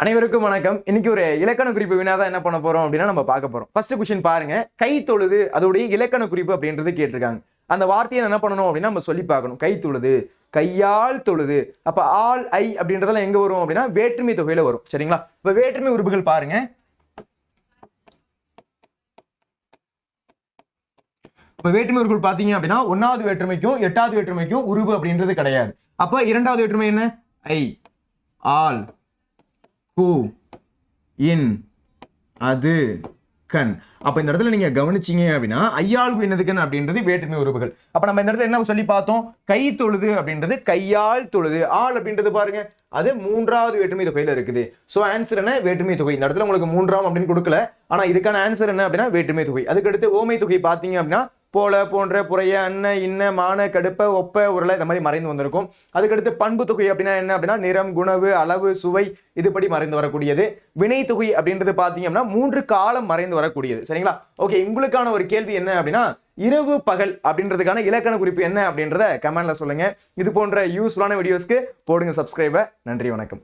அனைவருக்கும் வணக்கம். இன்னைக்கு ஒரு இலக்கண குறிப்பு வினாதான் என்ன பண்ண போறோம் அப்படின்னா நம்ம பார்க்க போறோம். ஃபர்ஸ்ட் கொஸ்டின் பாருங்க. கை தொழுது அதோடைய இலக்கண குறிப்பு அப்படின்றது கேட்டிருக்காங்க. அந்த வார்த்தையை என்ன பண்ணணும் அப்படின்னா நம்ம சொல்லி பார்க்கணும். கை தொழுது கையால் தொழுது. அப்ப ஆல் ஐ அப்படின்றதெல்லாம் எங்க வரும் அப்படின்னா வேற்றுமை தொகையில வரும். சரிங்களா? இப்ப வேற்றுமை உறுப்புகள் பாருங்க. இப்ப வேற்றுமை உறுப்புகள் பாத்தீங்க அப்படின்னா ஒன்னாவது வேற்றுமைக்கும் எட்டாவது வேற்றுமைக்கும் உருவு அப்படின்றது கிடையாது. அப்ப இரண்டாவது வேற்றுமை என்ன? ஐ. ஆல். ஹூ இன் அது கண். அப்போ இந்த இடத்துல நீங்கள் கவனிச்சிங்க அப்படின்னா ஐயாள் என்னதுக்கன் அப்படின்றது வேற்றுமை உறுப்புகள் அப்போ நம்ம இந்த இடத்துல என்ன சொல்லி பார்த்தோம்? கை தொழுது அப்படின்றது கையால் தொழுது. ஆள் அப்படின்றது பாருங்க. அது மூன்றாவது வேற்றுமை தொகையில் இருக்குது. ஸோ ஆன்சர் என்ன? வேற்றுமை தொகை. இந்த இடத்துல உங்களுக்கு மூன்றாம் அப்படின்னு கொடுக்கல. ஆனால் இதுக்கான ஆன்சர் என்ன அப்படின்னா வேற்றுமை தொகை. அதுக்கடுத்து ஓமை தொகை பார்த்தீங்க அப்படின்னா போல போன்ற புறைய அன்ன இன்ன மான கடுப்ப ஒப்ப உருளை இந்த மாதிரி மறைந்து வந்திருக்கும். அதுக்கடுத்து பண்பு தொகை அப்படின்னா என்ன அப்படின்னா நிறம் குணவு அளவு சுவை இதுபடி மறைந்து வரக்கூடியது. வினை தொகை அப்படின்றது பார்த்தீங்க அப்படின்னா மூன்று காலம் மறைந்து வரக்கூடியது. சரிங்களா? ஓகே உங்களுக்கான ஒரு கேள்வி என்ன அப்படின்னா இரவு பகல் அப்படின்றதுக்கான இலக்கண குறிப்பு என்ன அப்படின்றத கமெண்ட்ல சொல்லுங்க. இது போன்ற யூஸ்ஃபுல்லான வீடியோஸ்க்கு போடுங்க சப்ஸ்கிரைபர் நன்றி வணக்கம்.